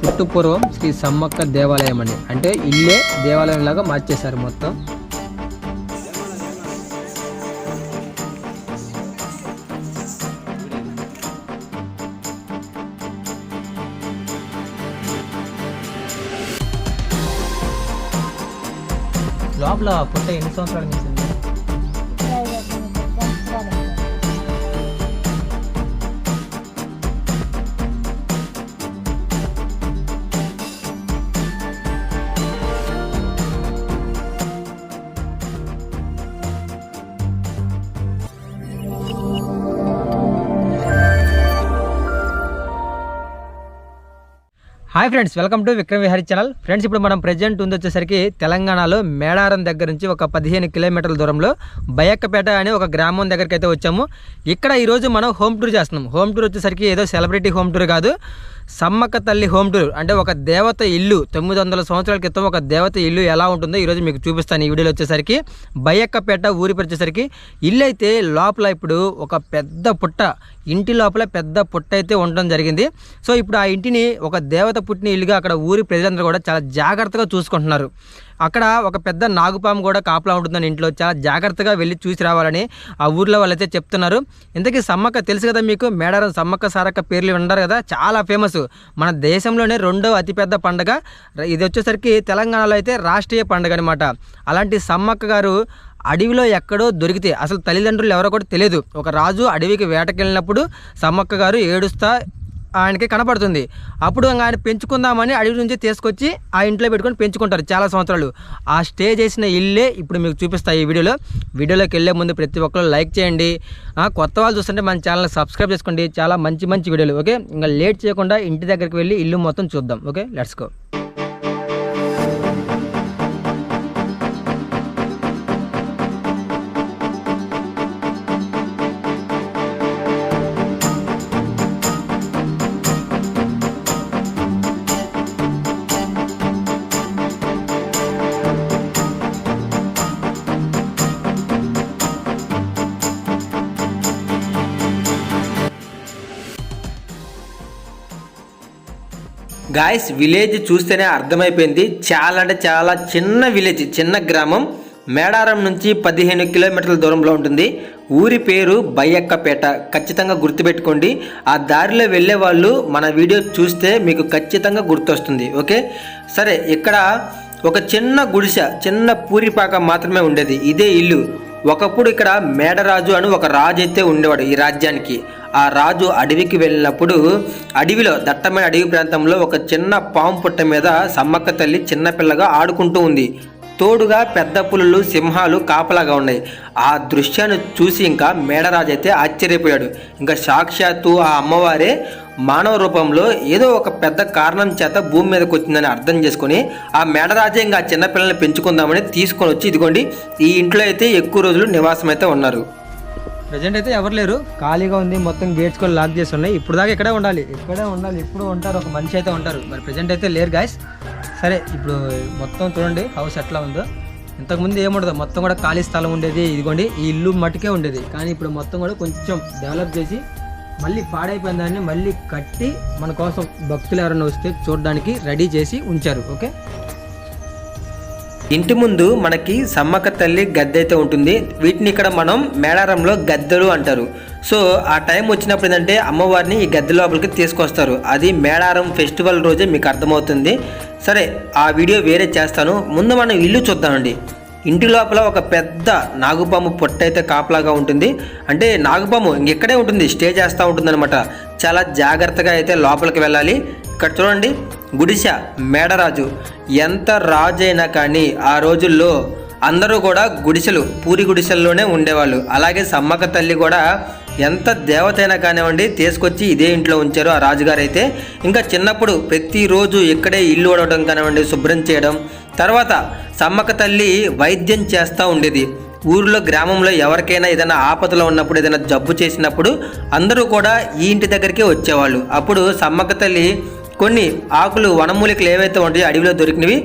పుట్టుపూర్వం శ్రీ సమ్మక్క దేవాలయం అని అంటే ఇల్లే దేవాలయం లాగా మార్చేశారు మొత్తం. లోపల పుట్ట ఎన్ని సంవత్సరాలు నుంచి hi friends welcome to Vikram Vihari channel. Friends ఇప్పుడు మనం ప్రజెంట్ ఉంది వచ్చేసరికి తెలంగాణలో మేడారం దగ్గర నుంచి ఒక పదిహేను కిలోమీటర్ల దూరంలో బయక్కపేట అనే ఒక గ్రామం దగ్గరికి అయితే వచ్చాము. ఇక్కడ ఈరోజు మనం హోమ్ టూర్ చేస్తున్నాం హోమ్ టూర్ వచ్చేసరికి ఏదో సెలబ్రిటీ హోమ్ టూర్ కాదు. సమ్మక్క తల్లి హోమ్ టూర్ అంటే ఒక దేవత ఇల్లు తొమ్మిది వందల సంవత్సరాల క్రితం ఒక దేవత ఇల్లు ఎలా ఉంటుందో ఈరోజు మీకు చూపిస్తాను ఈ వీడియోలో వచ్చేసరికి. బయ్యక్కపేట ఊరి పరిచేసరికి వచ్చేసరికి ఇల్లు అయితే లోపల ఇప్పుడు ఒక పెద్ద పుట్ట ఇంటి లోపల పెద్ద పుట్ట అయితే ఉండడం జరిగింది. సో ఇప్పుడు ఆ ఇంటిని ఒక దేవత పుట్టిన ఇల్లుగా అక్కడ ఊరి ప్రజలందరూ కూడా చాలా జాగ్రత్తగా చూసుకుంటున్నారు. అక్కడ ఒక పెద్ద నాగుపాము కూడా కాపలా ఉంటుందని ఇంట్లో చాలా జాగ్రత్తగా వెళ్ళి చూసి రావాలని ఆ ఊర్లో వాళ్ళైతే చెప్తున్నారు. ఇంతకీ సమ్మక్క తెలుసు కదా మీకు? మేడారం సమ్మక్క సారక్క పేర్లు ఉండరు కదా? చాలా ఫేమస్ మన దేశంలోనే రెండో అతిపెద్ద పండగ. ఇది వచ్చేసరికి తెలంగాణలో అయితే రాష్ట్రీయ పండుగ అనమాట అలాంటి సమ్మక్క గారు అడవిలో ఎక్కడో దొరికితే అసలు తల్లిదండ్రులు ఎవరో కూడా తెలియదు. ఒక రాజు అడవికి వేటకెళ్ళినప్పుడు సమ్మక్క గారు ఏడుస్తా ఆయనకి కనపడుతుంది. అప్పుడు ఆయన పెంచుకుందామని అడవి నుంచి తీసుకొచ్చి ఆ ఇంట్లో పెట్టుకొని పెంచుకుంటారు చాలా సంవత్సరాలు. ఆ స్టే చేసిన ఇల్లే ఇప్పుడు మీకు చూపిస్తాయి ఈ వీడియోలో. వీడియోలోకి వెళ్ళే ముందు ప్రతి ఒక్కరు లైక్ చేయండి. కొత్త వాళ్ళు చూస్తుంటే మన ఛానల్ సబ్స్క్రైబ్ చేసుకోండి. చాలా మంచి మంచి వీడియోలు ఓకే? ఇంకా లేట్ చేయకుండా ఇంటి దగ్గరికి వెళ్ళి ఇల్లు మొత్తం చూద్దాం okay? Let's go. Guys village చూస్తేనే అర్థమైపోయింది. చాలా అంటే చాలా చిన్న విలేజ్ చిన్న గ్రామం. మేడారం నుంచి పదిహేను కిలోమీటర్ల దూరంలో ఉంటుంది. ఊరి పేరు బయ్యక్కపేట. ఖచ్చితంగా గుర్తుపెట్టుకోండి. ఆ దారిలో వెళ్ళే వాళ్ళు మన వీడియో చూస్తే మీకు ఖచ్చితంగా గుర్తొస్తుంది. ఓకే? సరే ఇక్కడ ఒక చిన్న గుడిసె చిన్న పూరిపాక మాత్రమే ఉండేది. ఇదే ఇల్లు. ఒకప్పుడు ఇక్కడ మేడరాజు అని ఒక రాజు అయితే ఉండేవాడు ఈ రాజ్యానికి. ఆ రాజు అడవికి వెళ్ళినప్పుడు అడవిలో దట్టమైన అడవి ప్రాంతంలో ఒక చిన్న పాము పుట్ట మీద సమ్మక్క తల్లి చిన్నపిల్లగా ఆడుకుంటూ ఉంది. తోడుగా పెద్ద పులులు సింహాలు కాపలాగా ఉన్నాయి. ఆ దృశ్యాన్ని చూసి ఇంకా మేడరాజు అయితే ఆశ్చర్యపోయాడు. ఇంకా సాక్షాత్తు ఆ అమ్మవారే మానవ రూపంలో ఏదో ఒక పెద్ద కారణం చేత భూమి మీదకి వచ్చిందని అర్థం చేసుకొని ఆ మేడరాజే ఇంకా చిన్నపిల్లల్ని పెంచుకుందామని తీసుకొని వచ్చి ఇదిగోండి ఈ ఇంట్లో అయితే ఎక్కువ రోజులు నివాసం అయితే ఉన్నారు. ప్రజెంట్ అయితే ఎవరు లేరు. ఖాళీగా ఉంది మొత్తం గేట్స్ కూడా లాక్ చేసి ఉన్నాయి. ఇప్పుడు దాకా ఇక్కడే ఉండాలి. ఇక్కడే ఉండాలి. ఇప్పుడు ఉంటారు ఒక మనిషి అయితే ఉంటారు. మరి ప్రజెంట్ అయితే లేరు గాయస్ సరే ఇప్పుడు మొత్తం చూడండి హౌస్ ఎట్లా ఉందో. ఇంతకుముందు ఏముండదు. మొత్తం కూడా ఖాళీ స్థలం ఉండేది. ఇదిగోండి ఈ ఇల్లు మట్టుకే ఉండేది. కానీ ఇప్పుడు మొత్తం కూడా కొంచెం డెవలప్ చేసి మళ్ళీ పాడైపోయిన దాన్ని మళ్ళీ కట్టి మన కోసం భక్తులు ఎవరైనా వస్తే చూడడానికి రెడీ చేసి ఉంచారు. ఓకే ఇంటి ముందు మనకి సమ్మక్క తల్లి గద్దె అయితే ఉంటుంది. వీటిని ఇక్కడ మనం మేడారంలో గద్దెలు అంటారు. సో ఆ టైం వచ్చినప్పుడు ఏంటంటే అమ్మవారిని ఈ గద్దె లోపలికి తీసుకొస్తారు. అది మేడారం ఫెస్టివల్ రోజే మీకు అర్థమవుతుంది. సరే ఆ వీడియో వేరే చేస్తాను. ముందు మనం ఇల్లు చూద్దామండి. ఇంటి లోపల ఒక పెద్ద నాగుపాము పొట్ట అయితే కాపలాగా ఉంటుంది. అంటే నాగుపాము ఇంకెక్కడే ఉంటుంది స్టే చేస్తూ ఉంటుంది చాలా జాగ్రత్తగా అయితే లోపలికి వెళ్ళాలి. ఇక్కడ చూడండి గుడిసె మేడరాజు. ఎంత రాజు అయినా కానీ ఆ రోజుల్లో అందరూ కూడా గుడిసెలు పూరి గుడిసెల్లోనే ఉండేవాళ్ళు. అలాగే సమ్మక్క తల్లి కూడా ఎంత దేవతైనా కానివ్వండి తీసుకొచ్చి ఇదే ఇంట్లో ఉంచారు ఆ రాజుగారు అయితే ఇంకా చిన్నప్పుడు ప్రతిరోజు ఇక్కడే ఇల్లు ఓడవడం కానివ్వండి శుభ్రం చేయడం తర్వాత సమ్మక్క తల్లి వైద్యం చేస్తూ ఉండేది. ఊరిలో గ్రామంలో ఎవరికైనా ఏదైనా ఆపదలో ఉన్నప్పుడు ఏదైనా జబ్బు చేసినప్పుడు అందరూ కూడా ఈ ఇంటి దగ్గరికే వచ్చేవాళ్ళు. అప్పుడు సమ్మక్క తల్లి కొన్ని ఆకులు వనమూలికలు ఏవైతే ఉంటాయో అడవిలో దొరికినవి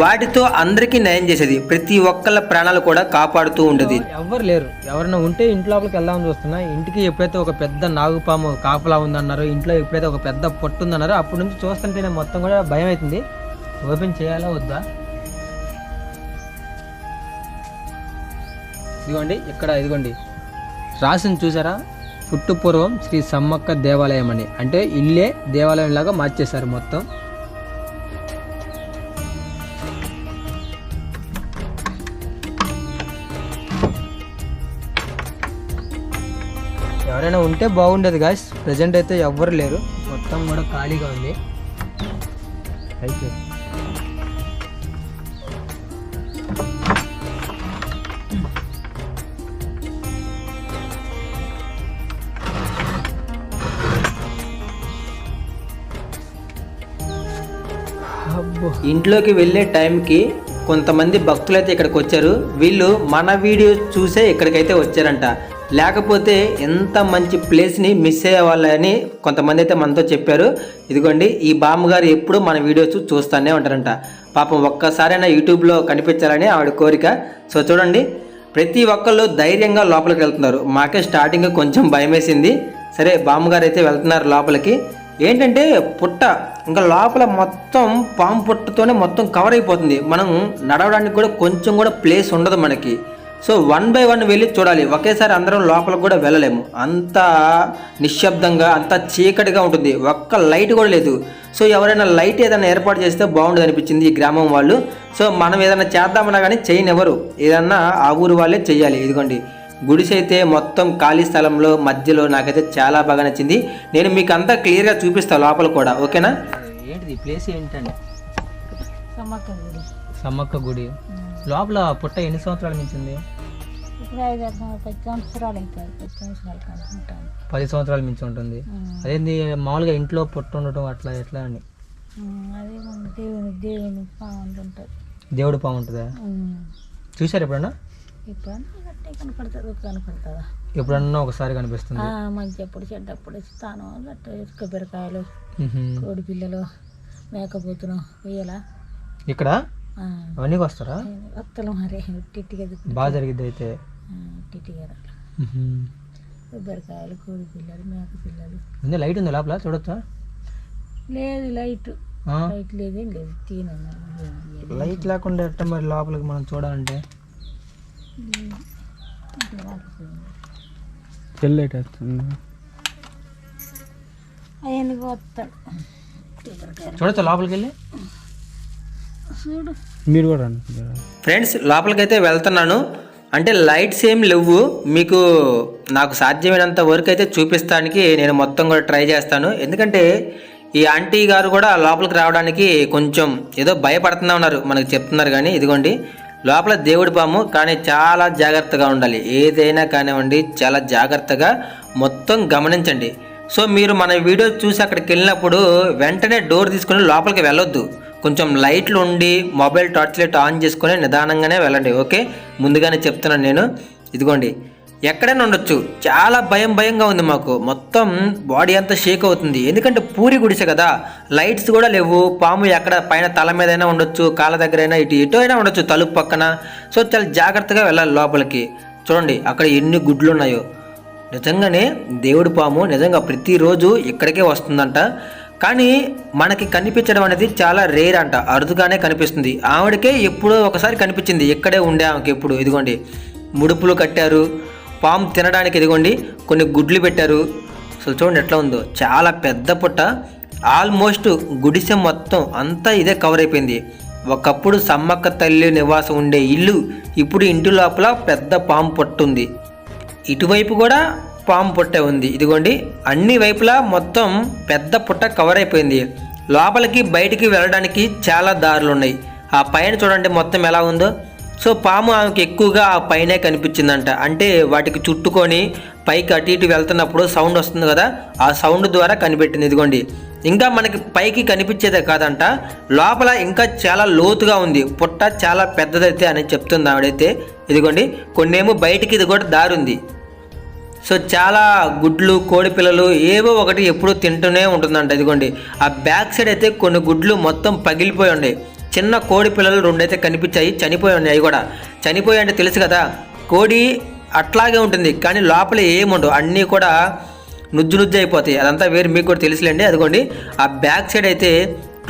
వాటితో అందరికీ నయం చేసేది. ప్రతి ఒక్కళ్ళ ప్రాణాలు కూడా కాపాడుతూ ఉండేది. ఎవరు లేరు. ఎవరైనా ఉంటే ఇంటి లోపలికి వెళ్దామని చూస్తున్నా. ఇంటికి ఎప్పుడైతే ఒక పెద్ద నాగుపాము కాపలా ఉందన్నారో ఇంట్లో ఎప్పుడైతే ఒక పెద్ద పొట్టు ఉందన్నారో అప్పటి నుంచి చూస్తుంటే నేను మొత్తం కూడా భయం అవుతుంది. ఓపెన్ చేయాలా వద్దా? ఇదిగోండి ఇక్కడ ఇదిగోండి. రాసింది చూసారా? పుట్టుపూర్వం శ్రీ సమ్మక్క దేవాలయం అని. అంటే ఇల్లే దేవాలయం లాగా మార్చేశారు మొత్తం. ఎవరైనా ఉంటే బాగుండేది గాయస్ ప్రజెంట్ అయితే ఎవ్వరు లేరు. మొత్తం కూడా ఖాళీగా ఉంది. అయితే ఇంట్లోకి వెళ్ళే టైంకి కొంతమంది భక్తులు అయితే ఇక్కడికి వచ్చారు. వీళ్ళు మన వీడియో చూసే ఇక్కడికైతే వచ్చారంట. లేకపోతే ఎంత మంచి ప్లేస్ని మిస్ అయ్యేవాళ్ళని కొంతమంది అయితే మనతో చెప్పారు. ఇదిగోండి ఈ బామ్మగారు ఎప్పుడు మన వీడియోస్ చూస్తూనే ఉంటారంట. పాపం ఒక్కసారైనా యూట్యూబ్లో కనిపించాలని ఆవిడ కోరిక. సో చూడండి ప్రతి ఒక్కళ్ళు ధైర్యంగా లోపలికి వెళ్తున్నారు. మాకే స్టార్టింగ్ కొంచెం భయం వేసింది సరే బామ్మగారు అయితే వెళ్తున్నారు లోపలికి. ఏంటంటే పుట్ట ఇంకా లోపల మొత్తం పాము పుట్టతోనే మొత్తం కవర్ అయిపోతుంది. మనం నడవడానికి కూడా కొంచెం కూడా ప్లేస్ ఉండదు మనకి. సో వన్ బై వన్ వెళ్ళి చూడాలి. ఒకేసారి అందరం లోపలికి కూడా వెళ్ళలేము. అంత నిశ్శబ్దంగా అంత చీకటిగా ఉంటుంది. ఒక్క లైట్ కూడా లేదు. సో ఎవరైనా లైట్ ఏదైనా ఏర్పాటు చేస్తే బాగుండదు అనిపించింది ఈ గ్రామం వాళ్ళు. సో మనం ఏదైనా చేద్దామన్నా కానీ చేయనివ్వరు. ఏదన్నా ఆ ఊరు వాళ్ళే చేయాలి ఇదిగోండి. గుడిసె అయితే మొత్తం ఖాళీ స్థలంలో మధ్యలో నాకైతే చాలా బాగా నచ్చింది. నేను మీకు అంతా క్లియర్గా చూపిస్తాను లోపల కూడా ఓకేనా? ఏంటిది ప్లేస్ ఏంటండి సమ్మక్క గుడి. సమ్మక్క గుడి. లోపల పుట్ట ఎన్ని సంవత్సరాల నుంచి ఉంది? పది సంవత్సరాలు నుంచి ఉంటుంది. అదేంది మామూలుగా ఇంట్లో పుట్ట ఉండటం అట్లా ఎట్లా అని? ఉంటుంది దేవుడు పాము ఉంటుందా? చూసారు ఎప్పుడన్నా? కనపడుతుంది కనపడుతుందా? ఎప్పుడన్నా ఒకసారి కనిపిస్తుంది మంచి ఎప్పుడు చెడ్డప్పుడు ఇస్తాను కొబ్బరికాయలు మ్హూ. కోడి పిల్లలు మేకపోతును వేయాలా ఇక్కడ? అవన్నీ వస్తారా? వత్తలు మరి టిట్టిగా బాగా జరిగిద్ది అయితే. టిట్టిగా. కొబ్బరికాయలు కోడి పిల్లలు మేక పిల్లలు. ఉంది లైట్ ఉంది లోపల చూడొచ్చా? లేదు లైట్? లైట్ లేదేం లేదు తీను లైట్ లేకుండా ఎట్ట మరి లోపలికి మనం చూడాలంటే? వస్తాడు చూడొచ్చా లోపలికి వెళ్ళి చూడు. మీరు కూడా ఫ్రెండ్స్ లోపలికైతే వెళ్తున్నాను. అంటే లైట్స్ ఏం లేవు. మీకు నాకు సాధ్యమైనంత వరకు అయితే చూపిస్తానికి నేను మొత్తం కూడా ట్రై చేస్తాను. ఎందుకంటే ఈ ఆంటీ గారు కూడా లోపలికి రావడానికి కొంచెం ఏదో భయపడుతున్నా ఉన్నారు. మనకు చెప్తున్నారు కానీ ఇదిగోండి. లోపల దేవుడి పాము కానీ చాలా జాగ్రత్తగా ఉండాలి. ఏదైనా కానివ్వండి చాలా జాగ్రత్తగా మొత్తం గమనించండి. సో మీరు మన వీడియో చూసి అక్కడికి వెళ్ళినప్పుడు వెంటనే డోర్ తీసుకొని లోపలికి వెళ్ళొద్దు. కొంచెం లైట్లు ఉండి మొబైల్ టార్చ్ లైట్ ఆన్ చేసుకొని నిదానంగానే వెళ్ళండి ఓకే? ముందుగానే చెప్తున్నాను నేను. ఇదిగోండి. ఎక్కడైనా ఉండొచ్చు. చాలా భయం భయంగా ఉంది మాకు. మొత్తం బాడీ అంతా షేక్ అవుతుంది. ఎందుకంటే పూరి గుడిసె కదా. లైట్స్ కూడా లేవు. పాము ఎక్కడ పైన తల మీద అయినా ఉండొచ్చు. కాళ్ళ దగ్గర అయినా ఇటు ఇటు అయినా ఉండొచ్చు. తలుపు పక్కన. సో చాలా జాగ్రత్తగా వెళ్ళాలి లోపలికి. చూడండి అక్కడ ఎన్ని గుడ్లు ఉన్నాయో నిజంగానే దేవుడి పాము నిజంగా ప్రతిరోజు ఇక్కడికే వస్తుందంట. కానీ మనకి కనిపించడం అనేది చాలా రేర్ అంట. అరుదుగానే కనిపిస్తుంది. ఆవిడకే ఎప్పుడో ఒకసారి కనిపించింది. ఇక్కడే ఉండే ఆమెకి ఎప్పుడు. ఇదిగోండి. ముడుపులు కట్టారు. పాము తినడానికి ఇదిగోండి కొన్ని గుడ్లు పెట్టారు. అసలు చూడండి ఎట్లా ఉందో చాలా పెద్ద పుట్ట. ఆల్మోస్ట్ గుడిసె మొత్తం అంతా ఇదే కవర్ అయిపోయింది. ఒకప్పుడు సమ్మక్క తల్లి నివాసం ఉండే ఇల్లు ఇప్పుడు ఇంటి లోపల పెద్ద పాము పొట్టుంది ఇటువైపు కూడా పాము పొట్టే ఉంది. ఇదిగోండి అన్ని వైపులా మొత్తం పెద్ద పుట్ట కవర్ అయిపోయింది. లోపలికి బయటికి వెళ్ళడానికి చాలా దారులు ఉన్నాయి ఆ పైన చూడండి మొత్తం ఎలా ఉందో. సో పాము ఆమెకు ఎక్కువగా ఆ పైనే కనిపించిందంట. అంటే వాటికి చుట్టుకొని పైకి అటు ఇటు వెళ్తున్నప్పుడు సౌండ్ వస్తుంది కదా ఆ సౌండ్ ద్వారా కనిపెట్టింది. ఇదిగోండి. ఇంకా మనకి పైకి కనిపించేదే కాదంట. లోపల ఇంకా చాలా లోతుగా ఉంది. పుట్ట చాలా పెద్దదైతే అని చెప్తుంది ఆవిడైతే. ఇదిగోండి. కొన్నేమో బయటికి ఇది కూడా దారి ఉంది. సో చాలా గుడ్లు కోడి పిల్లలు ఏవో ఒకటి ఎప్పుడూ తింటూనే ఉంటుందంట. ఇదిగోండి. ఆ బ్యాక్ సైడ్ అయితే కొన్ని గుడ్లు మొత్తం పగిలిపోయి ఉన్నాయి. చిన్న కోడి పిల్లలు రెండైతే కనిపించాయి చనిపోయి ఉన్నాయి అవి కూడా. చనిపోయి అంటే తెలుసు కదా కోడి అట్లాగే ఉంటుంది కానీ లోపల ఏముండవు అన్నీ కూడా నుజ్జు నుజ్జు అయిపోతాయి. అదంతా వేరు మీకు కూడా తెలుసులేండి. అదిగోండి ఆ బ్యాక్ సైడ్ అయితే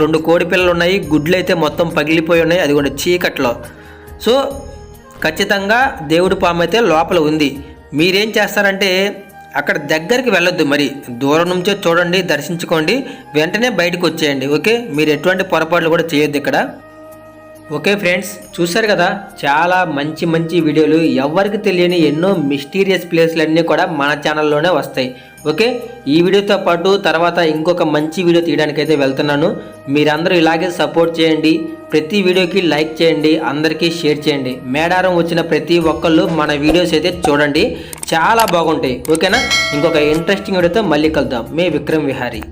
రెండు కోడి పిల్లలు ఉన్నాయి గుడ్లు అయితే మొత్తం పగిలిపోయి ఉన్నాయి. అదిగోండి చీకట్లో. సో ఖచ్చితంగా దేవుడి పాము అయితే లోపల ఉంది. మీరేం చేస్తారంటే అక్కడ దగ్గరికి వెళ్ళొద్దు మరి. దూరం నుంచే చూడండి దర్శించుకోండి వెంటనే బయటకు వచ్చేయండి ఓకే? మీరు ఎటువంటి పొరపాట్లు కూడా చేయొద్దు ఇక్కడ. ఓకే ఫ్రెండ్స్ చూశారు కదా? చాలా మంచి మంచి వీడియోలు ఎవరికి తెలియని ఎన్నో మిస్టీరియస్ ప్లేస్లు అన్నీ కూడా మన ఛానల్లోనే వస్తాయి. ఓకే? ఈ వీడియోతో పాటు తర్వాత ఇంకొక మంచి వీడియో తీయడానికైతే వెళ్తున్నాను. మీరందరూ ఇలాగే సపోర్ట్ చేయండి. ప్రతి వీడియోకి లైక్ చేయండి అందరికీ షేర్ చేయండి. మేడారం వచ్చిన ప్రతి ఒక్కళ్ళు మన వీడియోస్ అయితే చూడండి. చాలా బాగుంటాయి. ఓకేనా? ఇంకొక ఇంట్రెస్టింగ్ వీడియోతో మళ్ళీ కలుద్దాం. మే విక్రమ్ విహారీ.